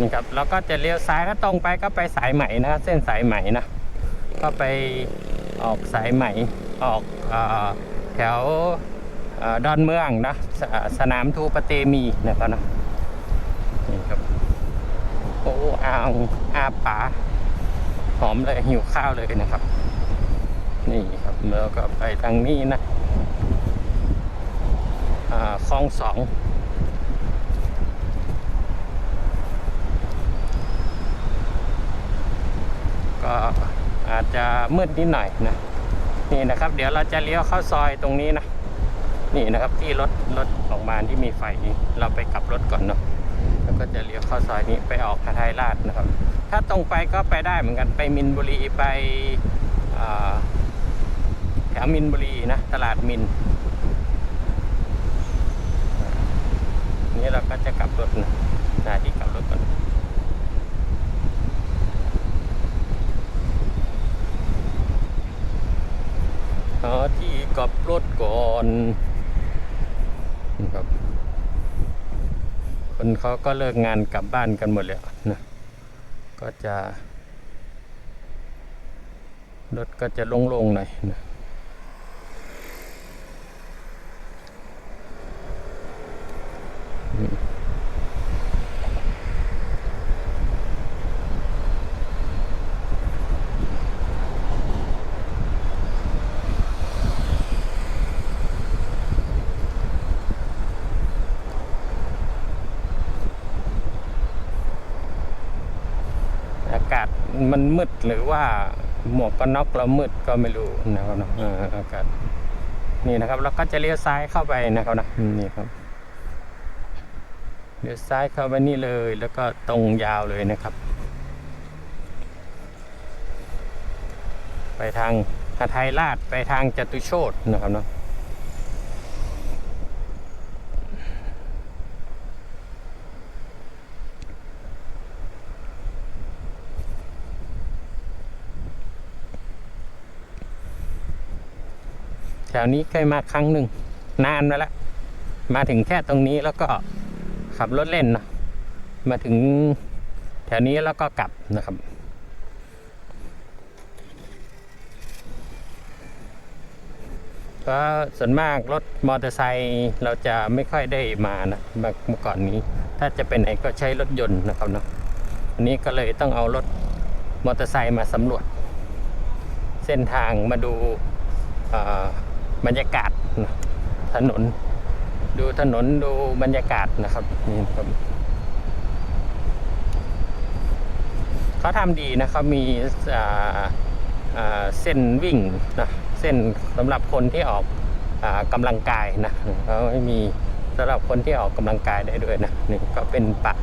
นี่ครับแล้วก็จะเลี้ยวซ้ายก็ตรงไปก็ไปสายไหม่นะ เส้นสายไหม่นะ ก็ไปออกสายไหม่ออกอแถวอดอนเมืองนะสสนามทูปเตมีนะครับนะนี่ครับโอ้อาอาป่าหอมเลยหิวข้าวเลยนะครับ นี่ครับแล้วก็ไปทางนี้นะอ่าคลองสอง ก็ อาจจะมืดนิดหน่อยนะนี่นะครับ เดี๋ยวเราจะเลี้ยวเข้าซอยตรงนี้นะนี่นะครับที่รถรถออกมาที่มีไฟนี้เราไปกลับรถก่อนเนาะแล้วก็จะเลี้ยวเข้าซอยนี้ไปออกหาไทยราชนะครับ ถ้าตรงไปก็ไปได้เหมือนกันไปมินบุรีไปแถวมินบุรีนะตลาดมินนี่เราก็จะกลับรถนะหาที่กลับรถก่อน หา ที่กลับรถก่อนนะครับ คนเขาก็เลิกงานกลับบ้านกันหมดแล้วนะก็จะ รถก็จะโล่งๆหน่อยนะ มันมืดหรือว่าหมวกกันน็อกเรามืดก็ไม่รู้นะครับนะเอออากาศนี่นะครับเราก็จะเลี้ยวซ้ายเข้าไปนะครับนะอืมนี่ครับเลี้ยวซ้ายเข้าไปนี่เลย แล้วก็ตรงยาวเลยนะครับ ไปทางหาไทยราชไปทางจตุโชตนะครับเนาะ ถวนี้เคยมาครั้งหนึ่งนานมาแล้ว มาถึงแค่ตรงนี้แล้วก็ขับรถเล่นเนะมาถึงแถวนี้แล้วก็กลับนะครับเพราะส่วนมากรถมอเตอร์ไซค์เราจะไม่ค่อยได้มานะเมื่อก่อนนี้ ถ้าจะเป็นไหนก็ใช้รถยนต์นะครับเนาะอันนี้ก็เลยต้องเอารถมอเตอร์ไซค์มาสำรวจ เส้นทางมาดูอ่า บรรยากาศถนน ดูถนนดูบรรยากาศนะครับนี่ครับเขาทำดีนะเขามีเส้นวิ่งนะเส้นสำหรับคนที่ออกอากำลังกายนะเขาไม่มีสำหรับคนที่ออกกำลังกายได้ด้วยนะนี่ก็เป็นปะ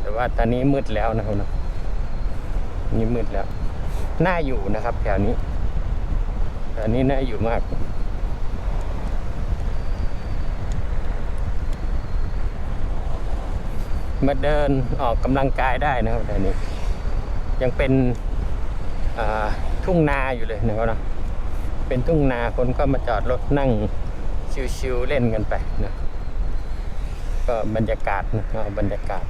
แต่ว่าตอนนี้มืดแล้วนะครับนะนี่มืดแล้ว น่าอยู่นะครับแถวนี้ แถวนี้น่าอยู่มาก มาเดินออกกำลังกายได้นะครับแถวนี้ ยังเป็นทุ่งนาอยู่เลยนะครับนะเป็นทุ่งนาคนก็มาจอดรถนั่งชิวๆเล่นกันไปนะก็บรรยากาศนะบรรยากาศ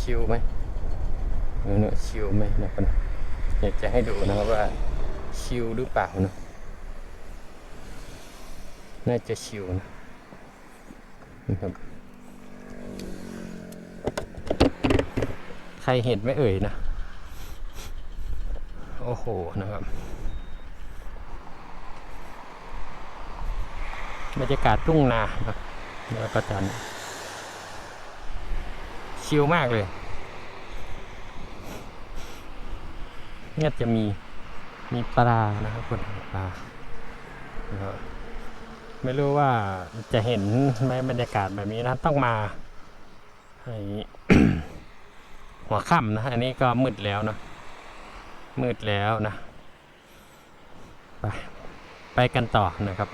ชิวไหมเนื้อชิลไหมนะครับ อยากจะให้ดูนะครับว่าชิลหรือเปล่านะน่าจะชิลนะนะครับ ใครเห็นไหมเอ่ยนะ โอ้โหนะครับบรรยากาศทุ่งนาครับแล้วก็จันชิลมากเลย เนี่ยจะมีมีปลานะครับคนปลานะครับไม่รู้ว่าจะเห็นไหมบรรยากาศแบบนี้นะต้องมาให้หัวค่ำนะอันนี้ก็มืดแล้วนะมืดแล้วนะ ไป ไปกันต่อนะครับ